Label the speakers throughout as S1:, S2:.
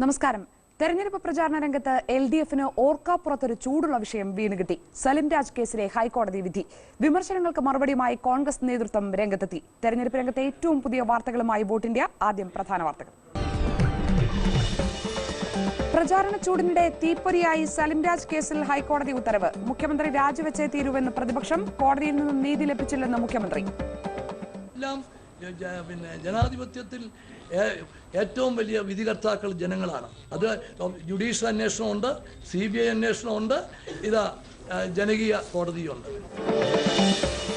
S1: നമസ്കാരം. തെരഞ്ഞെടുപ്പ് പ്രചാരണ രംഗത്ത് എൽ ഡി എഫിന് ഓർക്കാപ്പുറത്തൊരു ചൂടുള്ള വിഷയം വീണുകിട്ടി. സലിം രാജ് കേസിലെ ഹൈക്കോടതി വിധി. വിമർശനങ്ങൾക്ക് മറുപടിയുമായി കോൺഗ്രസ് നേതൃത്വം രംഗത്തെത്തി. തെരഞ്ഞെടുപ്പ് രംഗത്തെ ഏറ്റവും പുതിയ വാർത്തകളുമായി വോട്ട് ഇന്ത്യ. ആദ്യം പ്രധാന വാർത്തകൾ. പ്രചാരണ ചൂടിനിടെ തീപ്പൊരിയായി സലിം രാജ് കേസിൽ ഹൈക്കോടതി ഉത്തരവ്. മുഖ്യമന്ത്രി രാജിവെച്ചേ തീരുവെന്ന് പ്രതിപക്ഷം കോടതിയിൽ നിന്ന് നീതി ലഭിച്ചില്ലെന്ന് മുഖ്യമന്ത്രി.
S2: പിന്നെ ജനാധിപത്യത്തിൽ ഏറ്റവും വലിയ വിധികർത്താക്കൾ ജനങ്ങളാണ്. അത് ജുഡീഷ്യൽ അന്വേഷണമുണ്ട് സി ബി ഐ അന്വേഷണമുണ്ട് ഇതാ ജനകീയ കോടതിയുണ്ട്.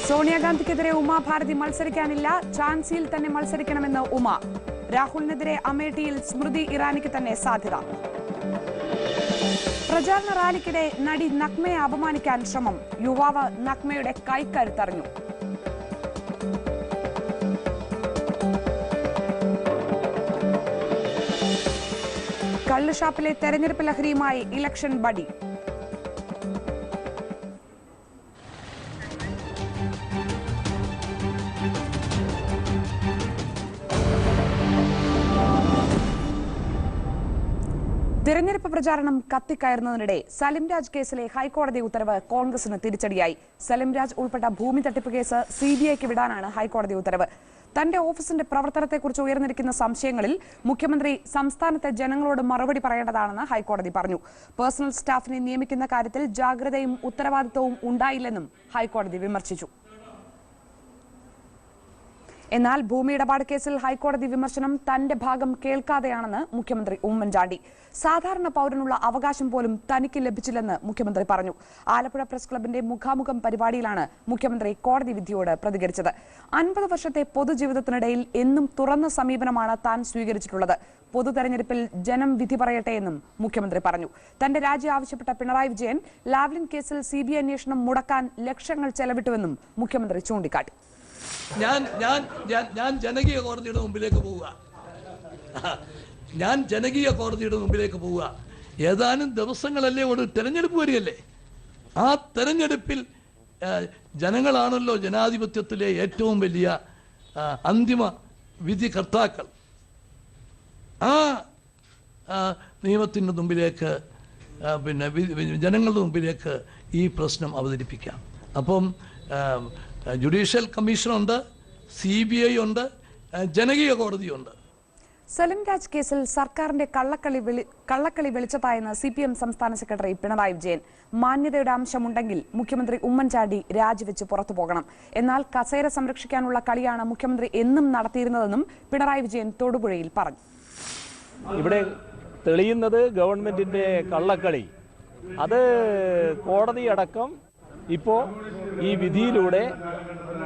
S1: സോണിയാഗാന്ധിക്കെതിരെ ഉമാഭാരതി മത്സരിക്കാനില്ല ഝാൻസിയിൽ തന്നെ മത്സരിക്കണമെന്ന് ഉമ. രാഹുലിനെതിരെ അമേഠിയിൽ സ്മൃതി ഇറാനിക്ക് തന്നെ സാധ്യത. പ്രചാരണ റാലിക്കിടെ നടി നഗ്മയെ അപമാനിക്കാൻ ശ്രമം. യുവാവ് നഗ്മയുടെ കൈക്കരുത്തറിഞ്ഞു. കള്ളുഷാപ്പിലെ തെരഞ്ഞെടുപ്പ് ലഹരിയുമായി ഇലക്ഷൻ ബഡി തിരഞ്ഞെടുപ്പ് പ്രചാരണം കത്തിക്കയറുന്നതിനിടെ സലിം രാജ് കേസിലെ ഹൈക്കോടതി ഉത്തരവ് കോൺഗ്രസിന് തിരിച്ചടിയായി. സലിംരാജ് ഉൾപ്പെട്ട ഭൂമി തട്ടിപ്പ് കേസ് സിബിഐക്ക് വിടാനാണ് ഹൈക്കോടതി ഉത്തരവ്. തന്റെ ഓഫീസിന്റെ പ്രവർത്തനത്തെക്കുറിച്ച് ഉയർന്നിരിക്കുന്ന സംശയങ്ങളിൽ മുഖ്യമന്ത്രി സംസ്ഥാനത്തെ ജനങ്ങളോട് മറുപടി പറയേണ്ടതാണെന്ന് ഹൈക്കോടതി പറഞ്ഞു. പേഴ്സണൽ സ്റ്റാഫിനെ നിയമിക്കുന്ന കാര്യത്തിൽ ജാഗ്രതയും ഉത്തരവാദിത്തവും ഉണ്ടായില്ലെന്നും ഹൈക്കോടതി വിമർശിച്ചു. എന്നാൽ ഭൂമി ഇടപാട് കേസിൽ ഹൈക്കോടതി വിമർശനം തന്റെ ഭാഗം കേൾക്കാതെയാണെന്ന് മുഖ്യമന്ത്രി ഉമ്മൻചാണ്ടി. സാധാരണ പൗരനുള്ള അവകാശം പോലും തനിക്ക് ലഭിച്ചില്ലെന്ന് മുഖ്യമന്ത്രി പറഞ്ഞു. ആലപ്പുഴ പ്രസ് ക്ലബിന്റെ മുഖാമുഖം പരിപാടിയിലാണ് മുഖ്യമന്ത്രി കോടതി വിധിയോട് പ്രതികരിച്ചത്. അൻപത് വർഷത്തെ പൊതുജീവിതത്തിനിടയിൽ എന്നും തുറന്ന സമീപനമാണ് താൻ സ്വീകരിച്ചിട്ടുള്ളത്. പൊതു തെരഞ്ഞെടുപ്പിൽ ജനം വിധി പറയട്ടെ എന്നും മുഖ്യമന്ത്രി പറഞ്ഞു. തന്റെ രാജി ആവശ്യപ്പെട്ട പിണറായി വിജയൻ ലാവ്ലിൻ കേസിൽ സി ബി അന്വേഷണം മുടക്കാൻ ലക്ഷങ്ങൾ ചെലവിട്ടുവെന്നും മുഖ്യമന്ത്രി ചൂണ്ടിക്കാട്ടി.
S2: ഞാൻ ഞാൻ ഞാൻ ജനകീയ കോടതിയുടെ മുമ്പിലേക്ക് പോവുക. ഞാൻ ജനകീയ കോടതിയുടെ മുമ്പിലേക്ക് പോവുക. ഏതാനും ദിവസങ്ങളല്ലേ ഒരു തെരഞ്ഞെടുപ്പ് വരികയല്ലേ? ആ തെരഞ്ഞെടുപ്പിൽ ജനങ്ങളാണല്ലോ ജനാധിപത്യത്തിലെ ഏറ്റവും വലിയ അന്തിമ വിധി കർത്താക്കൾ ആ, നിയമത്തിന്റെ മുമ്പിലേക്ക് പിന്നെ ജനങ്ങളുടെ മുമ്പിലേക്ക് ഈ പ്രശ്നം അവതരിപ്പിക്കാം. അപ്പം ജുഡീഷ്യൽ കമ്മീഷനുണ്ട് സി ബി ഐ ഉണ്ട് ജനകീയ കോടതിയുണ്ട്.
S1: സലിം രാജ് കേസിൽ സർക്കാരിന്റെ കള്ളക്കളി വെളി കള്ളക്കളി വെളിച്ചത്തായെന്ന് സി പി എം സംസ്ഥാന സെക്രട്ടറി പിണറായി വിജയൻ. മാന്യതയുടെ അംശമുണ്ടെങ്കിൽ മുഖ്യമന്ത്രി ഉമ്മൻചാണ്ടി രാജിവെച്ച് പുറത്തു പോകണം. എന്നാൽ കസേര സംരക്ഷിക്കാനുള്ള കളിയാണ് മുഖ്യമന്ത്രി എന്നും നടത്തിയിരുന്നതെന്നും പിണറായി വിജയൻ തൊടുപുഴയിൽ പറഞ്ഞു.
S3: ഇവിടെ തെളിയുന്നത് ഗവൺമെന്റിന്റെ കള്ളക്കളി. അത് കോടതിയടക്കം ഇപ്പോൾ ഈ വിധിയിലൂടെ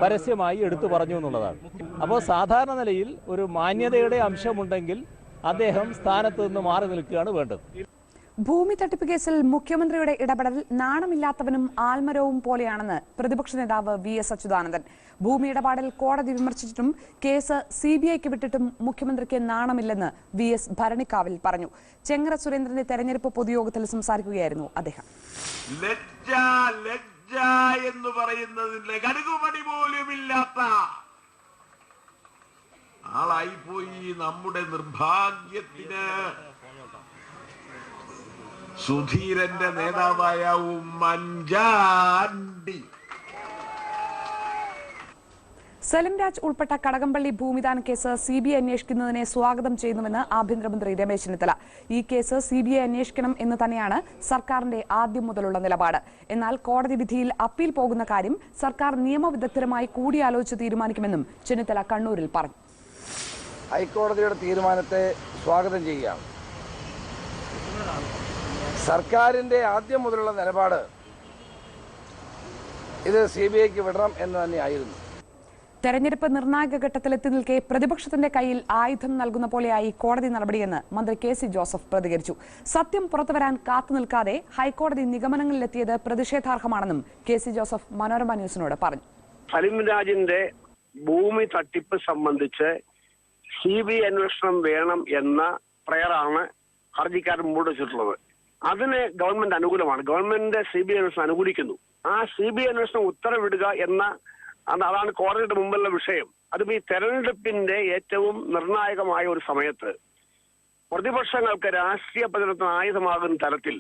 S3: പരസ്യമായി എടുത്തു പറഞ്ഞു എന്നുള്ളതാണ്. അപ്പോൾ സാധാരണ നിലയിൽ ഒരു മാന്യതയുടെ അംശമുണ്ടെങ്കിൽ അദ്ദേഹം സ്ഥാനത്ത് നിന്ന് മാറി നിൽക്കുകയാണ് വേണ്ടത്.
S1: ഭൂമി തട്ടിപ്പ് കേസിൽ മുഖ്യമന്ത്രിയുടെ ഇടപെടൽ നാണമില്ലാത്തവനും ആൽമരവും പോലെയാണെന്ന് പ്രതിപക്ഷ നേതാവ് വി എസ് അച്യുതാനന്ദൻ. ഭൂമി ഇടപാടിൽ കോടതി വിമർശിച്ചിട്ടും കേസ് സി ബി ഐക്ക് വിട്ടിട്ടും മുഖ്യമന്ത്രിക്ക് നാണമില്ലെന്ന് വി എസ് ഭരണിക്കാവിൽ പറഞ്ഞു. ചെങ്ങറ സുരേന്ദ്രന്റെ തെരഞ്ഞെടുപ്പ് പൊതുയോഗത്തിൽ സംസാരിക്കുകയായിരുന്നു അദ്ദേഹം.
S4: ലജ്ജ എന്ന് പറയുന്നതിന്റെ കടുകുപടി പോലുമില്ലാത്ത ആളായിപ്പോയി നമ്മുടെ നിർഭാഗ്യത്തിന്. സുധീരന്റെ നേതാവായ ഉമ്മൻചാണ്ടി.
S1: സലിം രാജ് ഉൾപ്പെട്ട Kadakampally ഭൂമിദാന case C B I അന്വേഷിക്കുന്നതിനെ സ്വാഗതം ചെയ്യുന്നുവെന്ന് ആഭ്യന്തരമന്ത്രി രമേശ് ചെന്നിത്തല. ഈ കേസ് സി ബി ഐ അന്വേഷിക്കണം എന്ന് തന്നെയാണ് സർക്കാരിന്റെ ആദ്യം മുതലുള്ള നിലപാട്. എന്നാൽ കോടതി വിധിയിൽ അപ്പീൽ പോകുന്ന കാര്യം സർക്കാർ നിയമവിദഗ്ധരുമായി കൂടിയാലോചിച്ച് തീരുമാനിക്കുമെന്നും ചെന്നിത്തല കണ്ണൂരിൽ പറഞ്ഞു.
S5: ഹൈക്കോടതിയുടെ തീരുമാനത്തെ സ്വാഗതം ചെയ്യാം സർക്കാരിന്റെ ആദ്യം മുതലുള്ള നിലപാട് ഇത് സി ബി ഐക്ക് വിടണം എന്ന് തന്നെയായിരുന്നു.
S1: തെരഞ്ഞെടുപ്പ് നിർണായക ഘട്ടത്തിലെത്തി നിൽക്കെ പ്രതിപക്ഷത്തിന്റെ കയ്യിൽ ആയുധം നൽകുന്ന പോലെയായി കോടതി നടപടിയെന്ന് മന്ത്രി കെ സി ജോസഫ് പ്രതികരിച്ചു. സത്യം പുറത്തുവരാൻ കാത്തു നിൽക്കാതെ ഹൈക്കോടതി നിഗമനങ്ങളിലെത്തിയത് പ്രതിഷേധാർഹമാണെന്നും കെ സി ജോസഫ് മനോരമ ന്യൂസിനോട് പറഞ്ഞു.
S6: സലിം രാജിന്റെ ഭൂമി തട്ടിപ്പ് സംബന്ധിച്ച് സി ബി അന്വേഷണം വേണം എന്ന പ്രയറാണ് ഹർജിക്കാരൻ മുമ്പോട്ട് വെച്ചിട്ടുള്ളത്. അതിന് ഗവൺമെന്റ് അനുകൂലമാണ്. ഗവൺമെന്റ് സി ബി അന്വേഷണം അനുകൂലിക്കുന്നു. ആ സി ബി അന്വേഷണം ഉത്തരവിടുക എന്ന അതാണ് കോടതിയുടെ മുമ്പുള്ള വിഷയം. അതും ഈ തെരഞ്ഞെടുപ്പിന്റെ ഏറ്റവും നിർണായകമായ ഒരു സമയത്ത് പ്രതിപക്ഷങ്ങൾക്ക് രാഷ്ട്രീയ പ്രചരണത്തിന് ആയുധമാകുന്ന തരത്തിൽ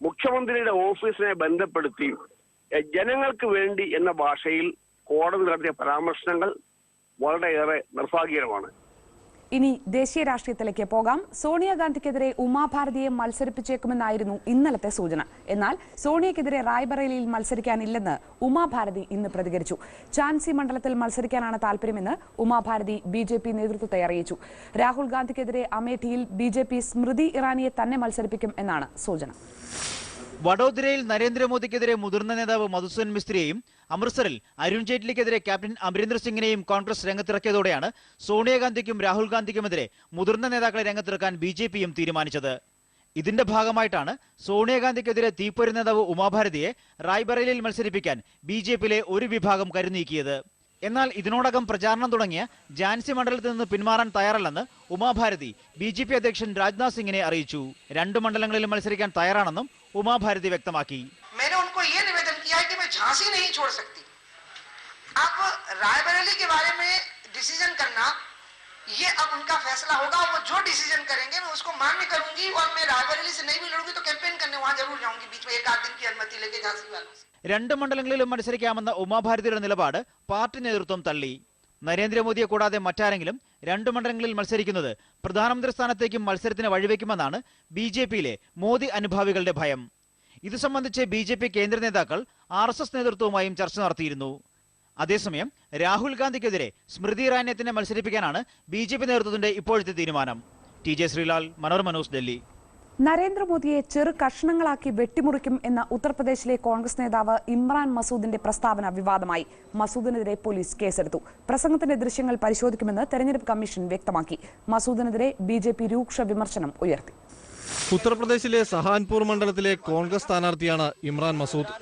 S6: മുഖ്യമന്ത്രിയുടെ ഓഫീസിനെ ബന്ധപ്പെടുത്തി ജനങ്ങൾക്ക് വേണ്ടി എന്ന ഭാഷയിൽ കോടതി നടത്തിയ പരാമർശങ്ങൾ വളരെയേറെ നിർഭാഗ്യകരമാണ്.
S1: ഇനി ദേശീയ രാഷ്ട്രീയത്തിലേക്ക് പോകാം. സോണിയാഗാന്ധിക്കെതിരെ ഉമാഭാരതിയെ മത്സരിപ്പിച്ചേക്കുമെന്നായിരുന്നു ഇന്നലത്തെ സൂചന. എന്നാൽ സോണിയക്കെതിരെ റായ്ബറേലിയിൽ മത്സരിക്കാനില്ലെന്ന് ഉമാഭാരതി ഇന്ന് പ്രതികരിച്ചു. ചാൻസി മണ്ഡലത്തിൽ മത്സരിക്കാനാണ് താൽപര്യമെന്ന് ഉമാഭാരതി ബി ജെ പി നേതൃത്വത്തെ അറിയിച്ചു. രാഹുൽ ഗാന്ധിക്കെതിരെ അമേഠിയിൽ ബി ജെ പി സ്മൃതി ഇറാനിയെ തന്നെ മത്സരിപ്പിക്കും എന്നാണ് സൂചന.
S7: വഡോദരയിൽ നരേന്ദ്രമോദിക്കെതിരെ മുതിർന്ന നേതാവ് മധുസൻ മിസ്ത്രിയെയും അമൃത്സറിൽ അരുൺ ജെയ്റ്റ്ലിക്കെതിരെ ക്യാപ്റ്റൻ അമരീന്ദർ സിംഗിനെയും കോൺഗ്രസ് രംഗത്തിറക്കിയതോടെയാണ് സോണിയാഗാന്ധിക്കും രാഹുൽ ഗാന്ധിക്കുമെതിരെ മുതിർന്ന നേതാക്കളെ രംഗത്തിറക്കാൻ ബി ജെ പിയും തീരുമാനിച്ചത്. ഇതിന്റെ ഭാഗമായിട്ടാണ് സോണിയാഗാന്ധിക്കെതിരെ തീപ്പൊരി നേതാവ് ഉമാഭാരതിയെ റായ്ബറേലിയിൽ മത്സരിപ്പിക്കാൻ ബി ജെ പിയിലെ ഒരു വിഭാഗം കരുനീക്കിയത്. എന്നാൽ ഇതിനോടകം പ്രചാരണം തുടങ്ങിയ ജാൻസി മണ്ഡലത്തിൽ നിന്ന് പിന്മാറാൻ തയ്യാറല്ലെന്ന് ഉമാഭാരതി ബി ജെ പി അധ്യക്ഷൻ രാജ്നാഥ് സിംഗിനെ അറിയിച്ചു. രണ്ട് മണ്ഡലങ്ങളിലും മത്സരിക്കാൻ തയ്യാറാണെന്നും ഉമാഭാരതി വ്യക്തമാക്കി.
S8: मैंने उनको ये निवेदन किया है कि मैं झांसी नहीं छोड़ सकती अब रायबरेली के बारे में डिसीजन करना ये अब उनका फैसला होगा वो जो डिसीजन करेंगे मैं उसको मान्य करूंगी और मैं रायबरेली से नहीं भी लड़ूंगी तो कैंपेन करने वहां जरूर जाऊंगी बीच में एक आध दिन की अनुमति लेके झांसी वालों से
S7: രണ്ട് മണ്ഡലങ്ങളിലും മത്സരിക്കാമെന്ന ഉമാഭാരതിയുടെ നിലപാട് പാർട്ടി നേതൃത്വം തള്ളി നരേന്ദ്രമോദിയെ കൂടാതെ മറ്റാരെങ്കിലും രണ്ട് മണ്ഡലങ്ങളിൽ മത്സരിക്കുന്നത് പ്രധാനമന്ത്രി സ്ഥാനത്തേക്കും മത്സരത്തിന് വഴിവെക്കുമെന്നാണ് ബി ജെ പിയിലെ മോദി അനുഭാവികളുടെ ഭയം ഇത് സംബന്ധിച്ച് ബി ജെ പി കേന്ദ്ര നേതാക്കൾ ആർ എസ് എസ് നേതൃത്വവുമായും ചർച്ച നടത്തിയിരുന്നു. അതേസമയം രാഹുൽ ഗാന്ധിക്കെതിരെ സ്മൃതി ഇറാനിയെ തന്നെ മത്സരിപ്പിക്കാനാണ് ബി ജെ പി നേതൃത്വത്തിന്റെ ഇപ്പോഴത്തെ തീരുമാനം. T J Sreelal Manohar Manoj Delhi.
S1: നരേന്ദ്രമോദിയെ ചെറു കഷ്ണങ്ങളാക്കി വെട്ടിമുറിക്കും എന്ന ഉത്തർപ്രദേശിലെ കോൺഗ്രസ് നേതാവ് ഇമ്രാൻ മസൂദിന്റെ പ്രസ്താവന വിവാദമായി. മസൂദിനെതിരെ പോലീസ് കേസെടുത്തു. പ്രസംഗത്തിന്റെ ദൃശ്യങ്ങൾ പരിശോധിക്കുമെന്ന് തെരഞ്ഞെടുപ്പ് കമ്മീഷൻ വ്യക്തമാക്കി. മസൂദിനെതിരെ ബി രൂക്ഷ വിമർശനം ഉയർത്തി.
S9: ഉത്തർപ്രദേശിലെ സഹാൻപൂർ മണ്ഡലത്തിലെ കോൺഗ്രസ് സ്ഥാനാർത്ഥിയാണ് ഇമ്രാൻ മസൂദ്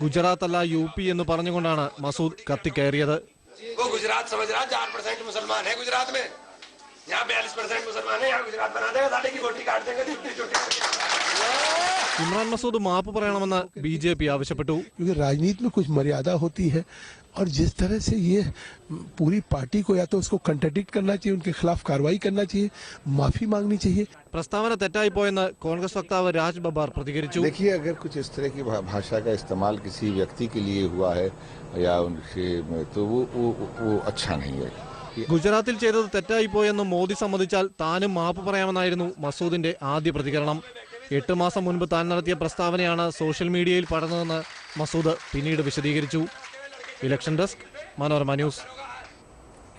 S9: ഗുജറാത്ത് അല്ല യു പി എന്ന് പറഞ്ഞുകൊണ്ടാണ് മസൂദ് കത്തിക്കയറിയത് ഇമ്രാൻ മസൂദ് മാപ്പ് പറയണമെന്ന് ബി ജെ പി ആവശ്യപ്പെട്ടു
S10: രാജനീതി മര്യാദ ഹോത്തി ഹെ और जिस तरह से ये पूरी पार्टी को या तो उसको कंट्रडिक्ट करना चाहिए उनके खिलाफ कार्रवाई करना चाहिए माफी मांगनी चाहिए
S9: പ്രസ്താവന തെറ്റായിപ്പോയെന്ന് കോൺഗ്രസ് വക്താവ് രാജ് ബബ്ബാർ പ്രതികരിച്ചു
S11: देखिए अगर कुछ इस तरह की भा- भाषा का इस्तेमाल किसी व्यक्ति के लिए हुआ है या उनसे तो वो वो, वो अच्छा नहीं है
S9: ഗുജറാത്തിൽ ചെയ്തത് തെറ്റായിപ്പോയെന്ന് മോദി സമ്മതിച്ചാൽ താനും മാപ്പ് പറയാമെന്നായിരുന്നു മസൂദിന്റെ ആദ്യ പ്രതികരണം എട്ട് മാസം മുൻപ് താൻ നടത്തിയ പ്രസ്താവനയാണ് സോഷ്യൽ മീഡിയയിൽ പടർന്നതെന്ന് മസൂദ് പിന്നീട് വിശദീകരിച്ചു Election desk Manorama news.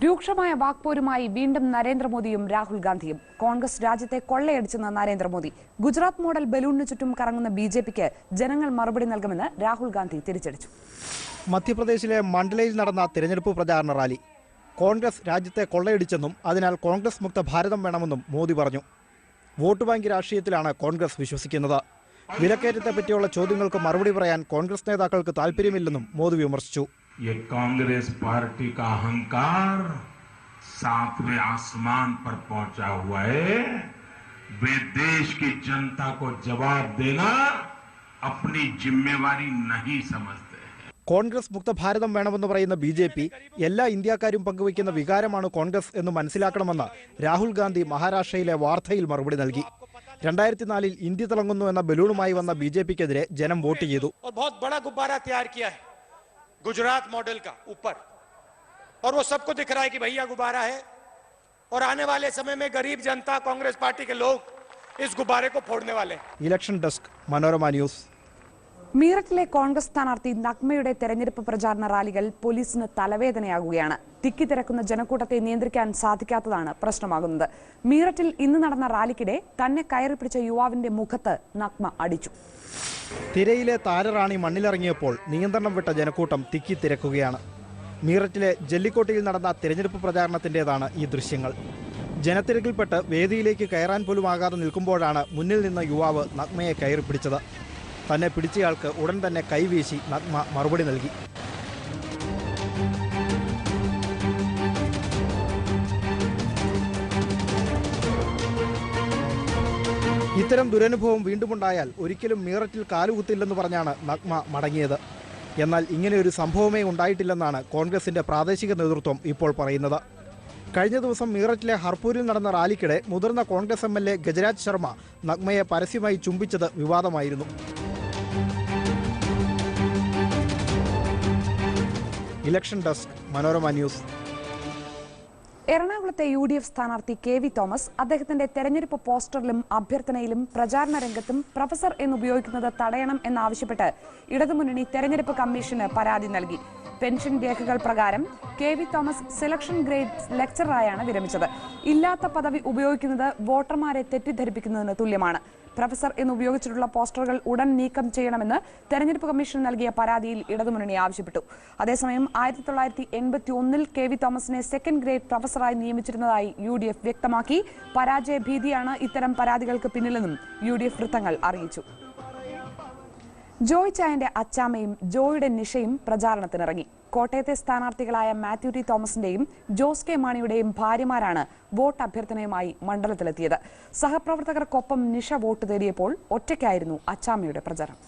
S1: രൂക്ഷമായ വാക്പോരുമായി വീണ്ടും നരേന്ദ്രമോദിയും രാഹുൽ ഗാന്ധിയും. കോൺഗ്രസ് രാജ്യത്തെ കൊള്ളയടിച്ചെന്ന് നരേന്ദ്രമോദി. ഗുജറാത്ത് മോഡൽ ബലൂണിന് ചുറ്റും കറങ്ങുന്ന ബി ജെ പിക്ക് ജനങ്ങൾ മറുപടി നൽകുമെന്ന് രാഹുൽ ഗാന്ധി തിരിച്ചടിച്ചു.
S12: മധ്യപ്രദേശിലെ മണ്ഡലയിൽ നടന്ന തിരഞ്ഞെടുപ്പ് പ്രചാരണ റാലി. കോൺഗ്രസ് രാജ്യത്തെ കൊള്ളയടിച്ചെന്നും അതിനാൽ കോൺഗ്രസ് മുക്ത ഭാരതം വേണമെന്നും മോദി പറഞ്ഞു. വോട്ട് ബാങ്ക് രാഷ്ട്രീയത്തിലാണ് കോൺഗ്രസ് വിശ്വസിക്കുന്നത്. വിലക്കയറ്റത്തെ പറ്റിയുള്ള ചോദ്യങ്ങൾക്ക് മറുപടി പറയാൻ കോൺഗ്രസ് നേതാക്കൾക്ക് താല്പര്യമില്ലെന്നും മോദി വിമർശിച്ചു.
S4: ये कांग्रेस पार्टी का अहंकार सातवें आसमान पर पहुंचा हुआ है वे देश की जनता को जवाब देना अपनी जिम्मेवारी नहीं समझते
S12: കോൺഗ്രസ് മുക്ത ഭാരതം വേണമെന്ന് പറയുന്ന ബി ജെ പി എല്ലാ ഇന്ത്യക്കാരും പങ്കുവയ്ക്കുന്ന വികാരമാണ് കോൺഗ്രസ് എന്ന് മനസ്സിലാക്കണമെന്ന് രാഹുൽ ഗാന്ധി മഹാരാഷ്ട്രയിലെ വാർത്തയിൽ മറുപടി നൽകി രണ്ടായിരത്തി നാലിൽ ഇന്ത്യ തിളങ്ങുന്നു എന്ന ബലൂണുമായി വന്ന ബി ജെ പിക്കെതിരെ ജനം വോട്ട് ചെയ്തു
S5: गुजरात मॉडल का, ऊपर। और वो सबको दिख रहा है कि भैया गुब्बारा है। और आने वाले समय में गरीब जनता, कांग्रेस पार्टी के लोग इस गुब्बारे को फोड़ने वाले
S12: इलेक्शन डस्क मनोरमा न्यूज़
S1: മീററ്റിലെ കോൺഗ്രസ് സ്ഥാനാർത്ഥി നഗ്മയുടെ തെരഞ്ഞെടുപ്പ് പ്രചാരണ റാലികൾ പോലീസിന് തലവേദനയാകുകയാണ്. തിക്കി തിരക്കുന്ന ജനക്കൂട്ടത്തെ നിയന്ത്രിക്കാൻ സാധിക്കാത്തതാണ് പ്രശ്നമാകുന്നത്. മീററ്റിൽ ഇന്ന് നടന്ന റാലിക്കിടെ തന്നെ കയറി പിടിച്ച യുവാവിന്റെ മുഖത്ത് നഗ്മ അടിച്ചു.
S12: തിരയിലെ താരറാണി മണ്ണിലിറങ്ങിയപ്പോൾ നിയന്ത്രണം വിട്ട ജനക്കൂട്ടം തിക്കി തിരക്കുകയാണ്. മീററ്റിലെ ജല്ലിക്കോട്ടയിൽ നടന്ന തിരഞ്ഞെടുപ്പ് പ്രചാരണത്തിന്റെതാണ് ഈ ദൃശ്യങ്ങൾ. ജനത്തിരക്കിൽപ്പെട്ട് വേദിയിലേക്ക് കയറാൻ പോലും ആകാതെ നിൽക്കുമ്പോഴാണ് മുന്നിൽ നിന്ന യുവാവ് നഗ്മയെ കയറി പിടിച്ചത്. തന്നെ പിടിച്ചയാൾക്ക് ഉടൻ തന്നെ കൈവീശി നഗ്മ മറുപടി നൽകി. ഇത്തരം ദുരനുഭവം വീണ്ടുമുണ്ടായാൽ ഒരിക്കലും മീററ്റിൽ കാലുകുത്തില്ലെന്ന് പറഞ്ഞാണ് നഗ്മ മടങ്ങിയത്. എന്നാൽ ഇങ്ങനെയൊരു സംഭവമേ ഉണ്ടായിട്ടില്ലെന്നാണ് കോൺഗ്രസിന്റെ പ്രാദേശിക നേതൃത്വം ഇപ്പോൾ പറയുന്നത്. കഴിഞ്ഞ ദിവസം മീററ്റിലെ ഹർപൂരിൽ നടന്ന റാലിക്കിടെ മുതിർന്ന Congress M L A Gajraj Sharma നഗ്മയെ പരസ്യമായി ചുംബിച്ചത് വിവാദമായിരുന്നു. Election desk Manorama news.
S1: എറണാകുളത്തെ യു ഡി എഫ് സ്ഥാനാർത്ഥി കെ വി തോമസ് അദ്ദേഹത്തിന്റെ തെരഞ്ഞെടുപ്പ് പോസ്റ്ററിലും അഭ്യർത്ഥനയിലും പ്രചാരണ രംഗത്തും പ്രൊഫസർ എന്നുപയോഗിക്കുന്നത് തടയണം എന്നാവശ്യപ്പെട്ട് ഇടതുമുന്നണി തെരഞ്ഞെടുപ്പ് കമ്മീഷന് പരാതി നൽകി. പെൻഷൻ രേഖകൾ പ്രകാരം K V Thomas selection grade ലെക്ചറായാണ് വിരമിച്ചത്. ഇല്ലാത്ത പദവി ഉപയോഗിക്കുന്നത് വോട്ടർമാരെ തെറ്റിദ്ധരിപ്പിക്കുന്നതിന് തുല്യമാണ്. പ്രൊഫസർ എന്നുപയോഗിച്ചിട്ടുള്ള പോസ്റ്ററുകൾ ഉടൻ നീക്കം ചെയ്യണമെന്ന് തെരഞ്ഞെടുപ്പ് കമ്മീഷൻ നൽകിയ പരാതിയിൽ ഇടതുമുന്നണി ആവശ്യപ്പെട്ടു. അതേസമയം ആയിരത്തി തൊള്ളായിരത്തി എൺപത്തി ഒന്നിൽ കെ വി തോമസിനെ സെക്കൻഡ് ഗ്രേഡ് പ്രൊഫസറായി നിയമിച്ചിരുന്നതായി യു ഡി എഫ് വ്യക്തമാക്കി. പരാജയ ഭീതിയാണ് ഇത്തരം പരാതികൾക്ക് പിന്നിലെന്നും യു ഡി എഫ് വൃത്തങ്ങൾ അറിയിച്ചു. ജോയ് ചായന്റെ അച്ചാമ്മയും ജോയുടെ നിഷയും പ്രചാരണത്തിനിറങ്ങി. കോട്ടയത്തെ സ്ഥാനാർത്ഥികളായ മാത്യു ടി തോമസിന്റെയും ജോസ് കെ മാണിയുടെയും ഭാര്യമാരാണ് വോട്ട് അഭ്യർത്ഥനയുമായി മണ്ഡലത്തിലെത്തിയത്. സഹപ്രവർത്തകർക്കൊപ്പം നിഷ വോട്ട് തേടിയപ്പോൾ ഒറ്റയ്ക്കായിരുന്നു അച്ചാമ്മയുടെ പ്രചാരണം.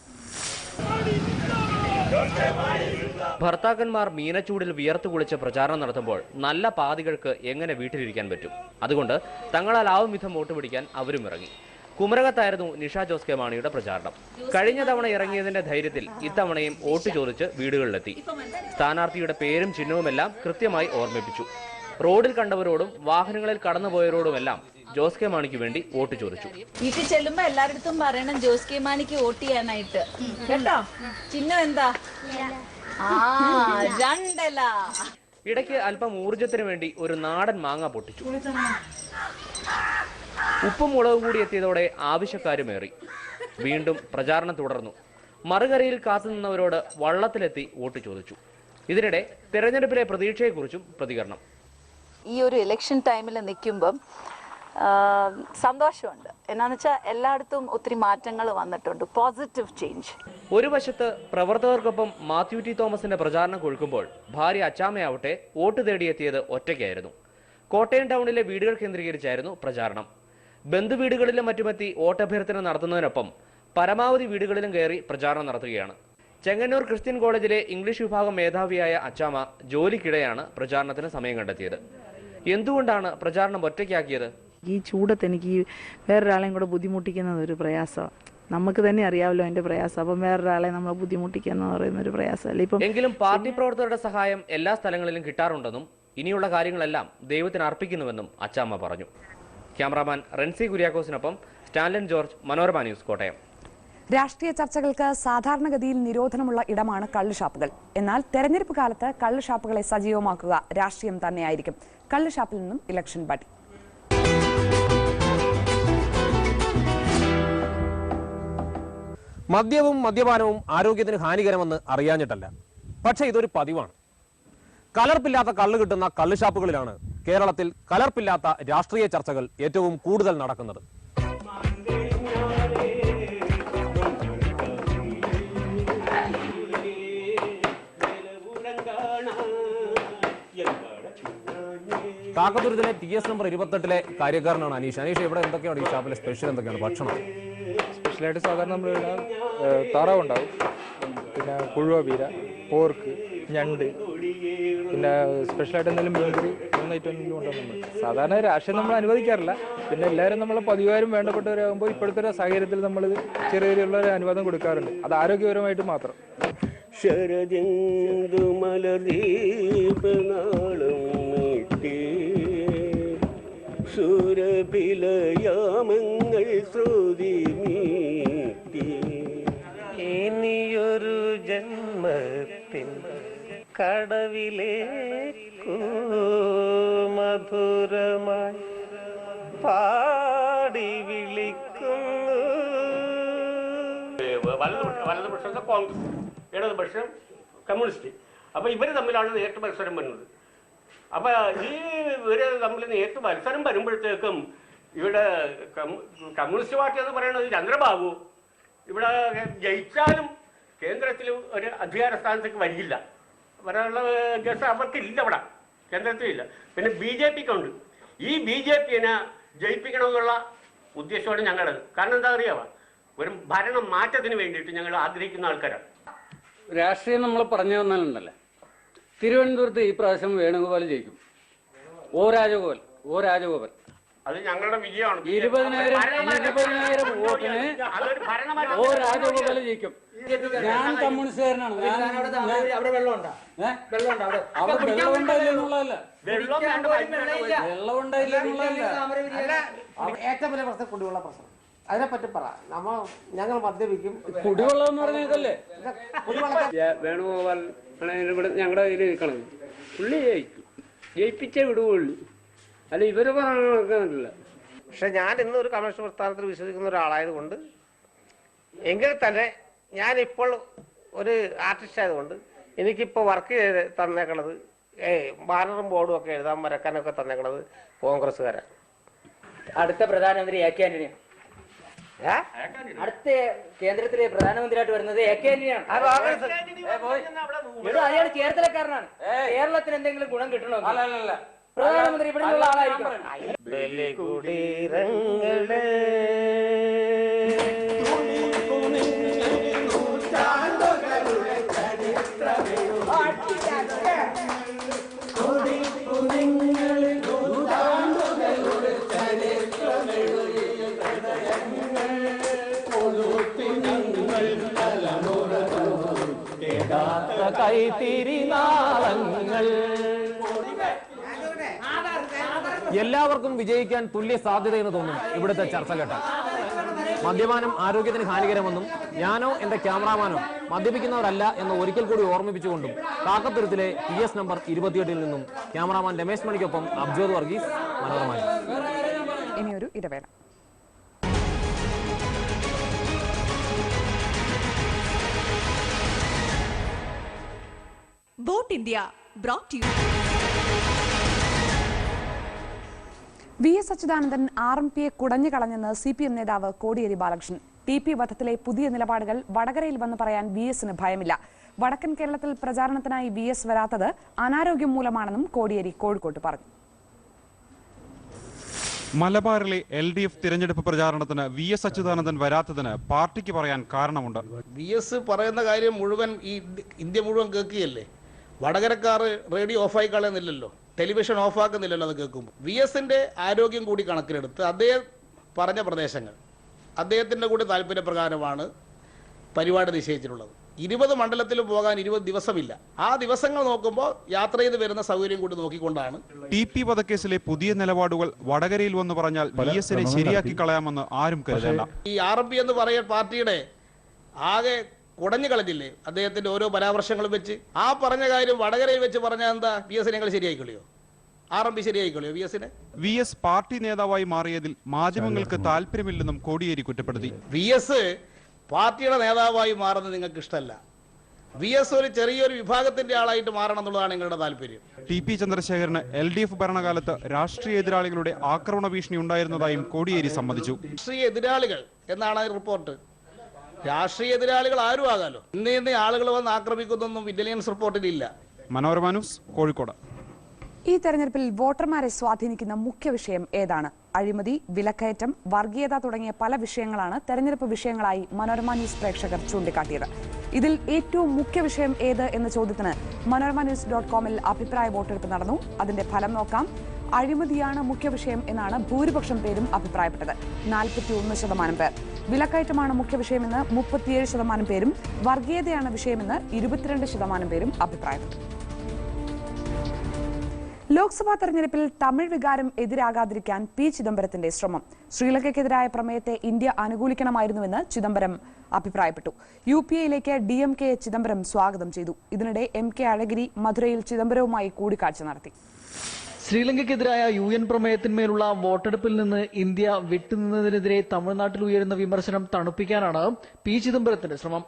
S13: ഭർത്താക്കന്മാർ മീനച്ചൂടിൽ വിയർത്തു കുളിച്ച് പ്രചാരണം നടത്തുമ്പോൾ നല്ല പാതികൾക്ക് എങ്ങനെ വീട്ടിലിരിക്കാൻ പറ്റും? അതുകൊണ്ട് തങ്ങളാലാവും വിധം വോട്ട് പിടിക്കാൻ അവരും ഇറങ്ങി. കുമരകത്തായിരുന്നു നിഷ ജോസ് കെ മാണിയുടെ പ്രചാരണം. കഴിഞ്ഞ തവണ ഇറങ്ങിയതിന്റെ ധൈര്യത്തിൽ ഇത്തവണയും വോട്ട് ചോദിച്ച് വീടുകളിലെത്തി. സ്ഥാനാർത്ഥിയുടെ പേരും ചിഹ്നവുമെല്ലാം കൃത്യമായി ഓർമ്മിപ്പിച്ചു. റോഡിൽ കണ്ടവരോടും വാഹനങ്ങളിൽ കടന്നുപോയവരോടുമെല്ലാം ജോസ് കെ മാണിക്ക് വേണ്ടി വോട്ട് ചോദിച്ചു.
S14: വീട്ടിൽ ചെല്ലുമ്പോ എല്ലാരടുത്തും പറയണം ജോസ് കെ മാണിക്ക് വോട്ട് ചെയ്യാനായിട്ട്. കേട്ടോ? ചിഹ്നം എന്താ? ആ രണ്ടല.
S13: ഇടയ്ക്ക് അല്പം ഊർജത്തിന് വേണ്ടി ഒരു നാടൻ മാങ്ങ പൊട്ടിച്ചു. ഉപ്പും മുളകും കൂടി എത്തിയതോടെ ആവശ്യക്കാരുമേറി. വീണ്ടും പ്രചാരണം തുടർന്നു. മറുകരയിൽ കാത്തുനിന്നവരോട് വള്ളത്തിലെത്തി വോട്ട് ചോദിച്ചു. ഇതിനിടെ തെരഞ്ഞെടുപ്പിലെ പ്രതീക്ഷയെക്കുറിച്ചും പ്രതികരണം.
S14: ഈ ഒരു ഇലക്ഷൻ ടൈമിൽ നിൽക്കുമ്പം സന്തോഷമുണ്ട്. എന്നാന്ന് വെച്ചാൽ എല്ലായിടത്തും ഒത്തിരി മാറ്റങ്ങൾ വന്നിട്ടുണ്ട്. പോസിറ്റീവ് ചേഞ്ച്
S13: ഒരു വശത്ത് പ്രവർത്തകർക്കൊപ്പം മാത്യു ടി തോമസിന്റെ പ്രചാരണം കൊഴുക്കുമ്പോൾ ഭാര്യ അച്ചാമ്മയാവട്ടെ വോട്ട് തേടിയെത്തിയത് ഒറ്റയ്ക്കായിരുന്നു. കോട്ടയം ടൗണിലെ വീടുകൾ കേന്ദ്രീകരിച്ചായിരുന്നു പ്രചാരണം. ബന്ധുവീടുകളിലും മറ്റുമെത്തി വോട്ടഭ്യർത്ഥന നടത്തുന്നതിനൊപ്പം പരമാവധി വീടുകളിലും കയറി പ്രചാരണം നടത്തുകയാണ്. ചെങ്ങന്നൂർ ക്രിസ്ത്യൻ കോളേജിലെ ഇംഗ്ലീഷ് വിഭാഗം മേധാവിയായ അച്ചാമ ജോലിക്കിടെയാണ് പ്രചാരണത്തിന് സമയം കണ്ടെത്തിയത്. എന്തുകൊണ്ടാണ് പ്രചാരണം ഒറ്റയ്ക്കാക്കിയത്?
S15: ഈ ചൂടത്ത് എനിക്ക് വേറൊരാളെയും കൂടെ ബുദ്ധിമുട്ടിക്കുന്നത് ഒരു പ്രയാസമാണ് നമുക്ക് തന്നെ അറിയാമല്ലോ അതിന്റെ പ്രയാസം. അപ്പം വേറൊരാളെ നമ്മളെ ബുദ്ധിമുട്ടിക്കുക എന്ന് പറയുന്ന ഒരു പ്രയാസമല്ല? ഇപ്പം
S13: എങ്കിലും പാർട്ടി പ്രവർത്തകരുടെ സഹായം എല്ലാ സ്ഥലങ്ങളിലും കിട്ടാറുണ്ടെന്നും ഇനിയുള്ള കാര്യങ്ങളെല്ലാം ദൈവത്തിന് അർപ്പിക്കുന്നുവെന്നും അച്ചാമ്മ പറഞ്ഞു. ക്യാമറാമാൻ റെൻസി കുര്യാക്കോസിനൊപ്പം സ്റ്റാൻലൻ ജോർജ് മനോരമ ന്യൂസ് കോട്ടയം.
S1: രാഷ്ട്രീയ ചർച്ചകൾക്ക് സാധാരണഗതിയിൽ നിരോധനമുള്ള ഇടമാണ് കള്ളുഷാപ്പുകൾ. എന്നാൽ തെരഞ്ഞെടുപ്പ് കാലത്ത് കള്ളുഷാപ്പുകളെ സജീവമാക്കുക രാഷ്ട്രീയം തന്നെയായിരിക്കും. കള്ളുഷാപ്പിൽ നിന്നും ഇലക്ഷൻ പാർട്ടി
S16: മദ്യവും മദ്യപാനവും ആരോഗ്യത്തിന് ഹാനികരമെന്ന് അറിയാഞ്ഞിട്ടല്ല. പക്ഷേ ഇതൊരു പതിവാണ്. കലർപ്പില്ലാത്ത കള്ള് കിട്ടുന്ന കള്ളുഷാപ്പുകളിലാണ് കേരളത്തിൽ കലർപ്പില്ലാത്ത രാഷ്ട്രീയ ചർച്ചകൾ ഏറ്റവും കൂടുതൽ നടക്കുന്നത്. കാക്കത്തുരുത്തിലെ ടി എസ് നമ്പർ ഇരുപത്തെട്ടിലെ കാര്യക്കാരനാണ് അനീഷ്. അനീഷ് ഇവിടെ എന്തൊക്കെയാണ് ഈ ഷാപ്പിലെ സ്പെഷ്യൽ എന്തൊക്കെയാണ്? ഭക്ഷണം?
S17: സ്പെഷ്യലായിട്ട് സാധാരണ നമ്മളിവിടെ താറാവ് ഉണ്ടാവും പിന്നെ കുഴുവ ബീര പോർക്ക് ഞണ്ട് പിന്നെ സ്പെഷ്യലായിട്ട് എന്തെങ്കിലും മീൻകറി മൂന്ന് ഐറ്റം എന്തെങ്കിലും ഉണ്ടാവും സാധാരണ രാഷ്ട്രീയം നമ്മൾ അനുവദിക്കാറില്ല. പിന്നെ എല്ലാവരും നമ്മൾ പതിവാരും വേണ്ടപ്പെട്ടവരാകുമ്പോൾ ഇപ്പോഴത്തെ ഒരു സാഹചര്യത്തിൽ നമ്മൾ ചെറിയ ചെറിയുള്ള ഒരു അനുവാദം കൊടുക്കാറുണ്ട്. അത് ആരോഗ്യപരമായിട്ട് മാത്രം.
S18: ശരദിന്ദു നീട്ടി സുരഭിലയാമങ്ങൾ ശ്രുതി മീട്ടി കടവിലേക്കു മധുരമായി പാടി വിളിക്കുന്നു.
S19: വലതുപക്ഷ കോൺഗ്രസ് ഇടതുപക്ഷം കമ്മ്യൂണിസ്റ്റ്. അപ്പൊ ഇവർ തമ്മിലാണ് നേരിട്ട് മത്സരം വരുന്നത്. അപ്പൊ ഈ ഇവർ തമ്മിൽ നേരിട്ട് മത്സരം വരുമ്പോഴത്തേക്കും ഇവിടെ കമ്മ്യൂ- കമ്മ്യൂണിസ്റ്റ് പാർട്ടി എന്ന് പറയുന്നത് ചന്ദ്രബാബു. ഇവിടെ ജയിച്ചാലും കേന്ദ്രത്തിൽ ഒരു അധികാര സ്ഥാനത്തേക്ക് വരില്ല. വരാനുള്ള ഗസ് അവർക്കില്ല ഇവിടെ കേന്ദ്രത്തിലില്ല. പിന്നെ ബി ജെ പിക്ക് ഉണ്ട് ഈ ബി ജെ പിനെ ജയിപ്പിക്കണമെന്നുള്ള ഉദ്ദേശമാണ് ഞങ്ങളത് കാരണം എന്താ അറിയാവ ഒരു ഭരണം മാറ്റത്തിന് വേണ്ടിയിട്ട് ഞങ്ങൾ ആഗ്രഹിക്കുന്ന ആൾക്കാരാണ്.
S20: രാഷ്ട്രീയം നമ്മൾ പറഞ്ഞു തന്നാലുണ്ടല്ലേ? തിരുവനന്തപുരത്ത് ഈ പ്രാവശ്യം വേണുഗോപാൽ ജയിക്കും. ഓ രാജഗോപാൽ ഓ രാജഗോപാൽ.
S19: അത് ഞങ്ങളുടെ വിജയമാണ്.
S20: ഇരുപതിനായിരം ഇരുപതിനായിരം വോട്ടിന് ഓ രാജഗോപാൽ ജയിക്കും. ഞാൻ കമ്മ്യൂണിസ്റ്റുകാരനാണ്.
S21: അവിടെ വെള്ളമുണ്ടോ.
S20: വെള്ളം ഉണ്ടായില്ല എന്നുള്ളതല്ല.
S21: വെള്ളം
S20: ഉണ്ടായില്ല എന്നുള്ളതല്ല.
S21: ഏറ്റവും വലിയ പ്രശ്നം കുടിവെള്ള പ്രശ്നം. അതിനെപ്പറ്റി പറ. നമ്മ ഞങ്ങൾ മദ്യപിക്കും.
S20: കുടിവെള്ളം എന്ന് പറഞ്ഞ ഇതല്ലേ?
S22: വേണുഗോപാൽ ഇവിടെ ഞങ്ങളുടെ കയ്യിൽ നിൽക്കണത് പുള്ളി ജയിക്കും. ജയിപ്പിച്ചേ വിടുകയുള്ളൂ അല്ല ഇവർ പറഞ്ഞില്ല
S21: പക്ഷെ ഞാൻ ഇന്ന് ഒരു കമ്മ്യൂണിസ്റ്റ് പ്രസ്ഥാനത്തിൽ വിശ്വസിക്കുന്ന ഒരാളായത് കൊണ്ട് എങ്കിൽ തന്നെ ഞാൻ ഇപ്പോൾ ഒരു ആർട്ടിസ്റ്റ് ആയതുകൊണ്ട് എനിക്കിപ്പോൾ വർക്ക് ചെയ്ത് തന്നേക്കണത് ഏ ബാനറും ബോർഡും ഒക്കെ എഴുതാൻ വരക്കാനൊക്കെ തന്നേക്കണത് കോൺഗ്രസ്സുകാരാണ്. അടുത്ത പ്രധാനമന്ത്രി എ കെ ആന്റണിയാണ്. അടുത്ത കേന്ദ്രത്തിലെ പ്രധാനമന്ത്രിയായിട്ട് വരുന്നത് എ കെ ആന്റണിയാണ്. അയാൾ കേരളക്കാരനാണ് കേരളത്തിന് എന്തെങ്കിലും ഗുണം കിട്ടണോ പ്രധാനമന്ത്രി ഇവിടെ ഉള്ള
S16: തിരിനാളങ്ങൾ. നാളങ്ങൾ എല്ലാവർക്കും വിജയിക്കാൻ തുല്യ സാധ്യതയെന്ന് തോന്നും ഇവിടുത്തെ ചർച്ച കേട്ട മദ്യപാനം ആരോഗ്യത്തിന് ഹാനികരമെന്നും ഞാനോ എന്റെ ക്യാമറാമാനോ മദ്യപിക്കുന്നവരല്ല എന്ന് ഒരിക്കൽ കൂടി ഓർമ്മിപ്പിച്ചുകൊണ്ടും കാക്കത്തുരുത്തിലെ പി എസ് നമ്പർ ഇരുപത്തിയെട്ടിൽ നിന്നും ക്യാമറാമാൻ രമേശ് മണിക്കൊപ്പം അബ്ജോദ് വർഗീസ് മനോരമ
S1: ഇനിയൊരു ഇടവേള.
S23: Vote India brought you
S1: V S Achuthanandan R M പിയെ കുടഞ്ഞു കളഞ്ഞെന്ന് സി പി എം നേതാവ് കോടിയേരി ബാലകൃഷ്ണൻ. ടി പി വധത്തിലെ പുതിയ നിലപാടുകൾ വടകരയിൽ വന്ന് പറയാൻ വി എസിന് ഭയമില്ല. വടക്കൻ കേരളത്തിൽ പ്രചാരണത്തിനായി വി എസ് വരാത്തത് അനാരോഗ്യം മൂലമാണെന്നും കോടിയേരി കോഴിക്കോട്ട് പറഞ്ഞു.
S24: മലബാറിലെ എൽ ഡി എഫ് തിരഞ്ഞെടുപ്പ് പ്രചാരണത്തിന് വി എസ് അച്യുതാനന്ദൻ വരാത്തതിന് പാർട്ടിക്ക് പറയാൻ കാരണമുണ്ട്.
S25: വി എസ് പറയുന്ന കാര്യം മുഴുവൻ ഈ ഇന്ത്യ മുഴുവൻ കേൾക്കുകയല്ലേ? വടകരക്കാർ റേഡിയോ ഓഫായി കളയുന്നില്ലല്ലോ. ടെലിവിഷൻ ഓഫാക്കുന്നില്ലല്ലോ അത് കേൾക്കുമ്പോൾ. വി എസിന്റെ ആരോഗ്യം കൂടി കണക്കിലെടുത്ത് അദ്ദേഹം പറഞ്ഞ പ്രദേശങ്ങൾ. അദ്ദേഹത്തിന്റെ കൂടി താല്പര്യപ്രകാരമാണ് പരിപാടി നിശ്ചയിച്ചിട്ടുള്ളത്. ഇരുപത് മണ്ഡലത്തിൽ പോകാൻ ഇരുപത് ദിവസമില്ല. ആ ദിവസങ്ങൾ നോക്കുമ്പോൾ യാത്ര ചെയ്ത് വരുന്ന സൗകര്യം കൂടി നോക്കിക്കൊണ്ടാണ്.
S24: ടി പി വധക്കേസിലെ പുതിയ നിലപാടുകൾ വടകരയിൽ വന്ന് പറഞ്ഞാൽ വി എസിനെ ശരിയാക്കി കളയാമെന്ന് ആരും കരുതേണ്ട.
S25: ഈ ആർ എം പി എന്ന് പറയുന്ന പാർട്ടിയുടെ ആകെ കുടഞ്ഞു കളഞ്ഞില്ലേ? അദ്ദേഹത്തിന്റെ ഓരോ പരാമർശങ്ങളും വെച്ച്. ആ പറഞ്ഞ കാര്യം വടകരയിൽ വെച്ച് പറഞ്ഞാൽ എന്താ? വി എസ് ഞങ്ങൾ ശരിയായിക്കൊള്ളിയോ ആർ എം പി ശരിയായിക്കൊള്ളിയോ വി എസിനെ
S24: വി എസ് പാർട്ടി നേതാവായി മാറിയതിൽ മാധ്യമങ്ങൾക്ക് താല്പര്യമില്ലെന്നും കോടിയേരി കുറ്റപ്പെടുത്തി.
S25: വി എസ് പാർട്ടിയുടെ നേതാവായി മാറുന്നത് നിങ്ങൾക്ക് ഇഷ്ടമല്ല വി എസ് ഒരു ചെറിയൊരു വിഭാഗത്തിന്റെ ആളായിട്ട് മാറണം എന്നുള്ളതാണ് നിങ്ങളുടെ താല്പര്യം.
S24: ടി പി ചന്ദ്രശേഖരന് എൽ ഡി എഫ് ഭരണകാലത്ത് രാഷ്ട്രീയ എതിരാളികളുടെ ആക്രമണ ഭീഷണി ഉണ്ടായിരുന്നതായും കോടിയേരി സമ്മതിച്ചു.
S25: രാഷ്ട്രീയ എതിരാളികൾ എന്നാണ് ആ റിപ്പോർട്ട് രാഷ്ട്രീയ എതിരാളികൾ ആരും ആകാലോ? ഇന്ന് ഇന്ന് ആളുകൾ വന്ന് ആക്രമിക്കുന്നൊന്നും ഇന്റലിജൻസ് റിപ്പോർട്ടിലില്ല
S24: മനോരമ ന്യൂസ് കോഴിക്കോട്.
S1: ഈ തെരഞ്ഞെടുപ്പിൽ വോട്ടർമാരെ സ്വാധീനിക്കുന്ന മുഖ്യ വിഷയം ഏതാണ്? അഴിമതി വിലക്കയറ്റം വർഗീയത തുടങ്ങിയ പല വിഷയങ്ങളാണ് തെരഞ്ഞെടുപ്പ് വിഷയങ്ങളായി മനോരമ ന്യൂസ് പ്രേക്ഷകർ ചൂണ്ടിക്കാട്ടിയത്. ഇതിൽ ഏറ്റവും മുഖ്യ വിഷയം ഏത് എന്ന ചോദ്യത്തിന് മനോരമ ന്യൂസ് ഡോട്ട് കോമിൽ അഭിപ്രായ വോട്ടെടുപ്പ് നടന്നു. അതിന്റെ ഫലം നോക്കാം. അഴിമതിയാണ് മുഖ്യ വിഷയം എന്നാണ് ഭൂരിപക്ഷം പേരും അഭിപ്രായപ്പെട്ടത്. നാൽപ്പത്തിയൊന്ന് ശതമാനം പേർ. വിലക്കയറ്റമാണ് മുഖ്യ വിഷയമെന്ന് മുപ്പത്തിയേഴ് ശതമാനം പേരും വർഗീയതയാണ് വിഷയമെന്ന് ഇരുപത്തിരണ്ട് ശതമാനം പേരും അഭിപ്രായപ്പെട്ടു ലോക്സഭാ തെരഞ്ഞെടുപ്പിൽ തമിഴ് വികാരം എതിരാകാതിരിക്കാൻ പി ചിദംബരത്തിന്റെ ശ്രമം. ശ്രീലങ്കയ്ക്കെതിരായ പ്രമേയത്തെ ഇന്ത്യ അനുകൂലിക്കണമായിരുന്നുവെന്ന് ചിദംബരം അഭിപ്രായപ്പെട്ടു. യു പി എയിലേക്ക് ഡി എം കെ ചിദംബരം സ്വാഗതം ചെയ്തു. ഇതിനിടെ എം കെ അഴഗിരി മധുരയിൽ ചിദംബരവുമായി കൂടിക്കാഴ്ച നടത്തി.
S26: ശ്രീലങ്കയ്ക്കെതിരായ യു എൻ പ്രമേയത്തിന്മേലുള്ള വോട്ടെടുപ്പിൽ നിന്ന് ഇന്ത്യ വിട്ടുനിന്നതിനെതിരെ തമിഴ്നാട്ടിൽ ഉയരുന്ന വിമർശനം തണുപ്പിക്കാനാണ് പി ചിദംബരത്തിന്റെ ശ്രമം.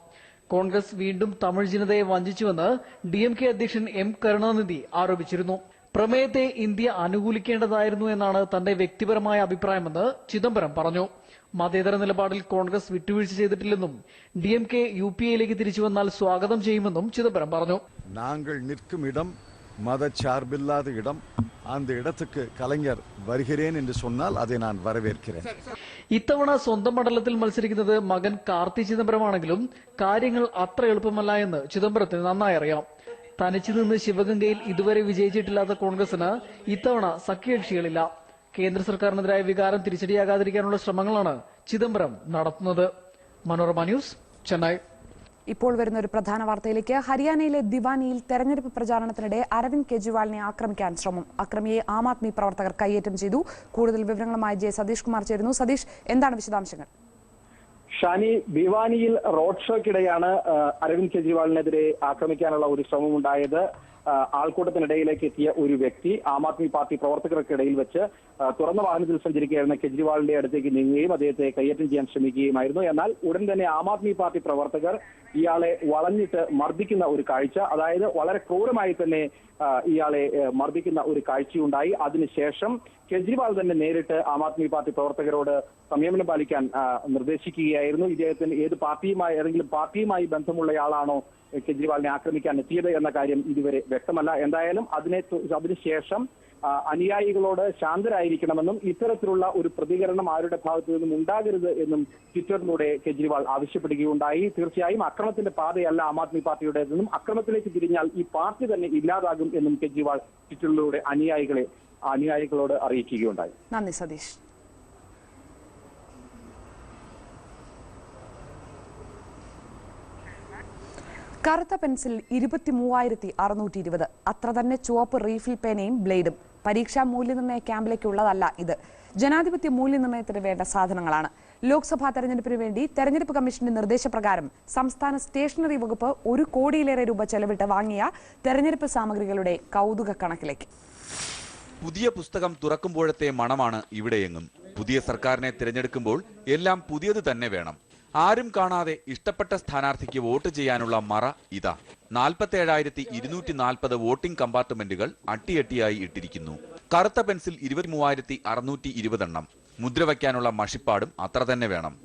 S26: കോൺഗ്രസ് വീണ്ടും തമിഴ് ജനതയെ വഞ്ചിച്ചുവെന്ന് ഡി എം കെ അധ്യക്ഷൻ എം കരുണാനിധി ആരോപിച്ചിരുന്നു. പ്രമേയത്തെ ഇന്ത്യ അനുകൂലിക്കേണ്ടതായിരുന്നു എന്നാണ് തന്റെ വ്യക്തിപരമായ അഭിപ്രായമെന്ന് ചിദംബരം പറഞ്ഞു. മതേതര നിലപാടിൽ കോൺഗ്രസ് വിട്ടുവീഴ്ച ചെയ്തിട്ടില്ലെന്നും D M K U P എയിലേക്ക് തിരിച്ചു വന്നാൽ സ്വാഗതം ചെയ്യുമെന്നും ചിദംബരം പറഞ്ഞു.
S27: ഇടം இடம் மதச்சார்பில்லாத இடம் அந்த இடத்துக்கு கலைஞர் வருகிறேன் என்று சொன்னால் அதை நான் வரவேற்கிறேன்
S26: ഇത്തവണ സ്വന്തം മണ്ഡലത്തിൽ മത്സരിക്കുന്നത് മകൻ കാർത്തി ചിദംബരമാണെങ്കിലും കാര്യങ്ങൾ അത്ര എളുപ്പമല്ല എന്ന് ചിദംബരത്തിന് നന്നായി അറിയാം തനിച്ചു നിന്ന് ശിവഗംഗയിൽ ഇതുവരെ വിജയിച്ചിട്ടില്ലാത്ത കോൺഗ്രസിന് ഇത്തവണ സഖ്യകക്ഷികളില്ല കേന്ദ്ര സർക്കാരിനെതിരായ വികാരം തിരിച്ചടിയാകാതിരിക്കാനുള്ള ശ്രമങ്ങളാണ് ചിദംബരം നടത്തുന്നത് മനോരമ ന്യൂസ് ചെന്നൈ
S1: ഇപ്പോൾ വരുന്ന ഒരു പ്രധാന വാർത്തയിലേക്ക്. ഹരിയാനയിലെ ദിവാനിയിൽ തെരഞ്ഞെടുപ്പ് പ്രചാരണത്തിനിടെ അരവിന്ദ് കെജ്രിവാളിനെ ആക്രമിക്കാൻ ശ്രമം. അക്രമിയെ ആം ആദ്മി പ്രവർത്തകർ കയ്യേറ്റം ചെയ്തു. കൂടുതൽ വിവരങ്ങളുമായി ജെ സതീഷ് കുമാർ ചേരുന്നു. സതീഷ് എന്താണ് വിശദാംശങ്ങൾ?
S28: ഷാനി ഭിവാനിയിൽ റോഡ് ഷോയ്ക്കിടെയാണ് അരവിന്ദ് കെജ്രിവാളിനെതിരെ ആക്രമിക്കാനുള്ള ഒരു ശ്രമമുണ്ടായത്. ആൾക്കൂട്ടത്തിനിടയിലേക്ക് എത്തിയ ഒരു വ്യക്തി ആം ആദ്മി പാർട്ടി പ്രവർത്തകർക്കിടയിൽ വെച്ച് തുറന്ന വാഹനത്തിൽ സഞ്ചരിക്കുകയായിരുന്ന കെജ്രിവാളിന്റെ അടുത്തേക്ക് നീങ്ങുകയും അദ്ദേഹത്തെ കയ്യേറ്റം ചെയ്യാൻ ശ്രമിക്കുകയുമായിരുന്നു. എന്നാൽ ഉടൻ തന്നെ ആം ആദ്മി പാർട്ടി പ്രവർത്തകർ ഇയാളെ വളഞ്ഞിട്ട് മർദ്ദിക്കുന്ന ഒരു കാഴ്ച അതായത് വളരെ ക്രൂരമായി തന്നെ ഇയാളെ മർദ്ദിക്കുന്ന ഒരു കാഴ്ചയുണ്ടായി. അതിനുശേഷം കെജ്രിവാൾ തന്നെ നേരിട്ട് ആം ആദ്മി പാർട്ടി പ്രവർത്തകരോട് സംയമനം പാലിക്കാൻ നിർദ്ദേശിക്കുകയായിരുന്നു. ഇദ്ദേഹത്തിന് ഏത് പാർട്ടിയുമായി ഏതെങ്കിലും പാർട്ടിയുമായി ബന്ധമുള്ളയാളാണോ കെജ്രിവാളിനെ ആക്രമിക്കാൻ എത്തിയത് എന്ന കാര്യം ഇതുവരെ വ്യക്തമല്ല. എന്തായാലും അതിനെ അതിനുശേഷം അനുയായികളോട് ശാന്തരായിരിക്കണമെന്നും ഇത്തരത്തിലുള്ള ഒരു പ്രതികരണം ആരുടെ ഭാഗത്തു നിന്നും ഉണ്ടാകരുത് എന്നും ട്വിറ്ററിലൂടെ കെജ്രിവാൾ ആവശ്യപ്പെടുകയുണ്ടായി. തീർച്ചയായും അക്രമത്തിന്റെ പാതയല്ല ആം ആദ്മി പാർട്ടിയുടേതെന്നും അക്രമത്തിലേക്ക് തിരിഞ്ഞാൽ ഈ പാർട്ടി തന്നെ ഇല്ലാതാകും എന്നും കെജ്രിവാൾ ട്വിറ്ററിലൂടെ അനുയായികളെ അനുയായികളോട് അറിയിക്കുകയുണ്ടായി.
S1: നന്ദി സതീഷ്. കറുത്ത പെൻസിൽ ഇരുപത്തി മൂവായിരത്തി അറുന്നൂറ്റി ഇരുപത് അത്ര തന്നെ ചുവപ്പ് റീഫിൽ പേനയും ബ്ലേഡും. പരീക്ഷാ മൂല്യനിർണയ ക്യാമ്പിലേക്കുള്ളതല്ല ഇത്. ജനാധിപത്യ മൂല്യനിർണയത്തിന് വേണ്ട സാധനങ്ങളാണ്. ലോക്സഭാ തെരഞ്ഞെടുപ്പിന് വേണ്ടി തെരഞ്ഞെടുപ്പ് കമ്മീഷന്റെ നിർദ്ദേശപ്രകാരം സംസ്ഥാന സ്റ്റേഷനറി വകുപ്പ് ഒരു കോടിയിലേറെ രൂപ ചെലവിട്ട് വാങ്ങിയ തെരഞ്ഞെടുപ്പ് സാമഗ്രികളുടെ കൗതുക കണക്കിലേക്ക്
S29: പുതിയ പുസ്തകം തുറക്കുമ്പോഴത്തെ മണമാണ് ഇവിടെയെങ്ങും. പുതിയ സർക്കാരിനെ തിരഞ്ഞെടുക്കുമ്പോൾ എല്ലാം പുതിയത് തന്നെ വേണം. ആരും കാണാതെ ഇഷ്ടപ്പെട്ട സ്ഥാനാർത്ഥിക്ക് വോട്ട് ചെയ്യാനുള്ള മറ ഇതാ. നാൽപ്പത്തേഴായിരത്തി ഇരുന്നൂറ്റി നാൽപ്പത് വോട്ടിംഗ് കമ്പാർട്ട്മെന്റുകൾ അട്ടിയട്ടിയായി ഇട്ടിരിക്കുന്നു. കറുത്ത പെൻസിൽ ഇരുപത്തി മൂവായിരത്തി അറുന്നൂറ്റി ഇരുപതെണ്ണം മുദ്ര വയ്ക്കാനുള്ള മഷിപ്പാടും അത്ര തന്നെ വേണം.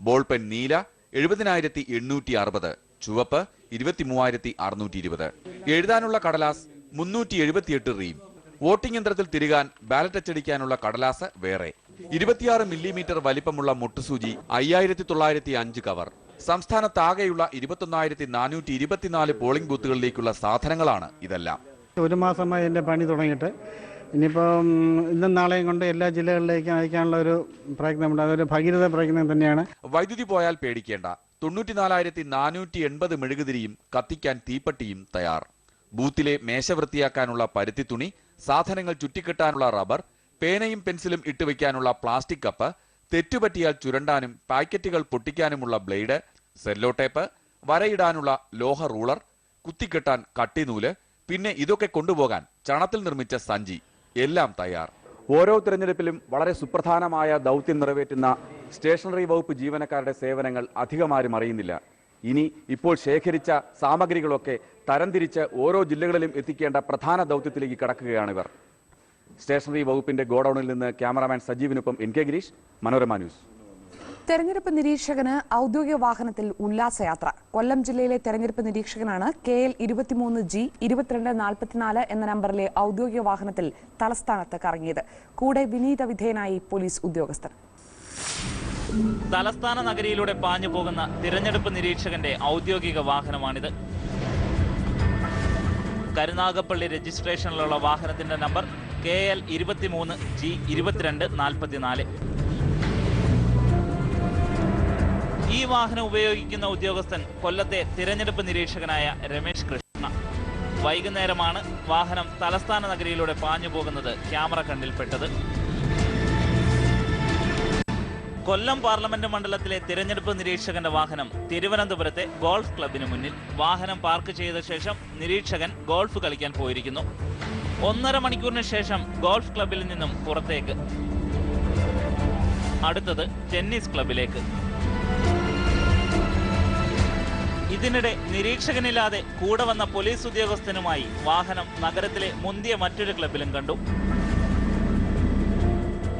S29: ബോൾ പെൻ നീല എഴുപതിനായിരത്തി എണ്ണൂറ്റി അറുപത് ചുവപ്പ് ഇരുപത്തി മൂവായിരത്തി അറുന്നൂറ്റി ഇരുപത് എഴുതാനുള്ള കടലാസ് മുന്നൂറ്റി എഴുപത്തിയെട്ട് റീം. വോട്ടിംഗ് യന്ത്രത്തിൽ തിരുകാൻ ബാലറ്റ് അച്ചടിക്കാനുള്ള കടലാസ് വേറെ. ഇരുപത്തിയാറ് മില്ലിമീറ്റർ വലിപ്പമുള്ള മുട്ടുസൂചി അയ്യായിരത്തി തൊള്ളായിരത്തി അഞ്ച് കവർ. സംസ്ഥാനത്താകെയുള്ള ഇരുപത്തൊന്നായിരത്തി നാനൂറ്റി ഇരുപത്തിനാല് പോളിംഗ് ബൂത്തുകളിലേക്കുള്ള സാധനങ്ങളാണ് ഇതെല്ലാം.
S30: ഒരു മാസമായി എന്റെ പണി തുടങ്ങിയിട്ട്. ഇനിയിപ്പം ഇന്നും നാളെയും കൊണ്ട് എല്ലാ ജില്ലകളിലേക്കും അയക്കാനുള്ള ഒരു പ്രയത്നമുണ്ട് അതൊരു ഭഗീരഥ പ്രയത്നം തന്നെയാണ്.
S29: വൈദ്യുതി പോയാൽ പേടിക്കേണ്ട. തൊണ്ണൂറ്റിനാലായിരത്തി നാനൂറ്റി എൺപത് മെഴുകുതിരിയും കത്തിക്കാൻ തീപ്പട്ടിയും തയ്യാർ. ബൂത്തിലെ മേശ വൃത്തിയാക്കാനുള്ള പരുത്തി തുണി സാധനങ്ങൾ ചുറ്റിക്കെട്ടാനുള്ള റബ്ബർ പേനയും പെൻസിലും ഇട്ട് ഇട്ടുവെക്കാനുള്ള പ്ലാസ്റ്റിക് കപ്പ് തെറ്റുപറ്റിയാൽ ചുരണ്ടാനും പാക്കറ്റുകൾ പൊട്ടിക്കാനുമുള്ള ബ്ലേഡ് സെല്ലോ ടേപ്പ് വരയിടാനുള്ള ലോഹ റൂളർ കുത്തിക്കെട്ടാൻ കട്ടിനൂൽ പിന്നെ ഇതൊക്കെ കൊണ്ടുപോകാൻ ചണത്തിൽ നിർമ്മിച്ച സഞ്ചി. എല്ലാം തയ്യാർ. ഓരോ തിരഞ്ഞെടുപ്പിലും വളരെ സുപ്രധാനമായ ദൗത്യം നിറവേറ്റുന്ന സ്റ്റേഷനറി വകുപ്പ് ജീവനക്കാരുടെ സേവനങ്ങൾ അധികമാരും അറിയുന്നില്ല. ഇനി ഇപ്പോൾ ശേഖരിച്ച സാമഗ്രികളൊക്കെ തരംതിരിച്ച് ഓരോ ജില്ലകളിലും എത്തിക്കേണ്ട പ്രധാന ദൗത്യത്തിലേക്ക് കടക്കുകയാണ് ഇവർ. സ്റ്റേഷനറി വകുപ്പിന്റെ ഗോഡൌണിൽ നിന്ന് cameraman സജീവിനൊപ്പം N K Gireesh Manorama news.
S1: തെരഞ്ഞെടുപ്പ് നിരീക്ഷകന് ഔദ്യോഗിക വാഹനത്തിൽ ഉല്ലാസയാത്ര. കൊല്ലം ജില്ലയിലെ തെരഞ്ഞെടുപ്പ് നിരീക്ഷകനാണ് കെ എൽ ഇരുപത്തിമൂന്ന് ജി ഇരുപത്തിരണ്ട് നാൽപ്പത്തിനാല് എന്ന നമ്പറിലെ ഔദ്യോഗിക വാഹനത്തിൽ തലസ്ഥാനത്ത് കറങ്ങിയത്. കൂടെ വിനീത വിധേയനായി പോലീസ് ഉദ്യോഗസ്ഥർ
S31: തലസ്ഥാന നഗരിയിലൂടെ പാഞ്ഞു പോകുന്ന തിരഞ്ഞെടുപ്പ് നിരീക്ഷകന്റെ ഔദ്യോഗിക വാഹനമാണിത്. കരുനാഗപ്പള്ളി രജിസ്ട്രേഷനിലുള്ള വാഹനത്തിന്റെ നമ്പർ കെ എൽ ഇരുപത്തിമൂന്ന് ജി ഇരുപത്തിരണ്ട് നാൽപ്പത്തിനാല്. ഈ വാഹനം ഉപയോഗിക്കുന്ന ഉദ്യോഗസ്ഥൻ കൊല്ലത്തെ തിരഞ്ഞെടുപ്പ് നിരീക്ഷകനായ രമേശ് കൃഷ്ണ. വൈകുന്നേരമാണ് വാഹനം തലസ്ഥാന നഗരിയിലൂടെ പാഞ്ഞു പോകുന്നത് ക്യാമറ കണ്ണിൽപ്പെട്ടത്. കൊല്ലം പാർലമെന്റ് മണ്ഡലത്തിലെ തിരഞ്ഞെടുപ്പ് നിരീക്ഷകന്റെ വാഹനം തിരുവനന്തപുരത്തെ ഗോൾഫ് ക്ലബിന് മുന്നിൽ വാഹനം പാർക്ക് ചെയ്ത ശേഷം നിരീക്ഷകൻ ഗോൾഫ് കളിക്കാൻ പോയിരിക്കുന്നു. ഒന്നര മണിക്കൂറിന് ശേഷം ഗോൾഫ് ക്ലബിൽ നിന്നും പുറത്തേക്ക്. അടുത്തത് ടെന്നീസ് ക്ലബിലേക്ക് ഇതിനിടെ നിരീക്ഷകനില്ലാതെ കൂടെ വന്ന പോലീസ് ഉദ്യോഗസ്ഥനുമായി വാഹനം നഗരത്തിലെ മുന്തിയ മറ്റൊരു ക്ലബിലും കണ്ടു.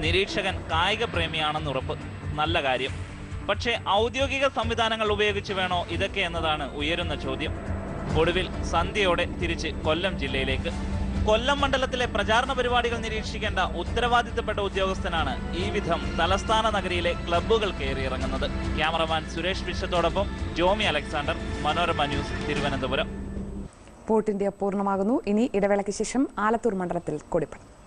S31: നിരീക്ഷകൻ കായിക പ്രേമിയാണെന്ന് ഉറപ്പ്. നല്ല കാര്യം. പക്ഷേ ഔദ്യോഗിക സംവിധാനങ്ങൾ ഉപയോഗിച്ച് വേണോ ഇതൊക്കെ എന്നതാണ് ഉയരുന്ന ചോദ്യം. ഒടുവിൽ സന്ധ്യയോടെ തിരിച്ച് കൊല്ലം ജില്ലയിലേക്ക്. കൊല്ലം മണ്ഡലത്തിലെ പ്രചാരണ പരിപാടികൾ നിരീക്ഷിക്കേണ്ട ഉത്തരവാദിത്തപ്പെട്ട ഉദ്യോഗസ്ഥനാണ് ഈ വിധം തലസ്ഥാന നഗരിയിലെ ക്ലബ്ബുകൾ കയറിയിറങ്ങുന്നത് ക്യാമറമാൻ സുരേഷ് വിശ്വത്തോടൊപ്പം ജോമി അലക്സാണ്ടർ മനോരമ ന്യൂസ് തിരുവനന്തപുരം.
S1: പൂർണമാകുന്നു. ഇനി ഇടവേളയ്ക്ക് ശേഷം ആലത്തൂർ മണ്ഡലത്തിൽ കൊടിപ്പടം.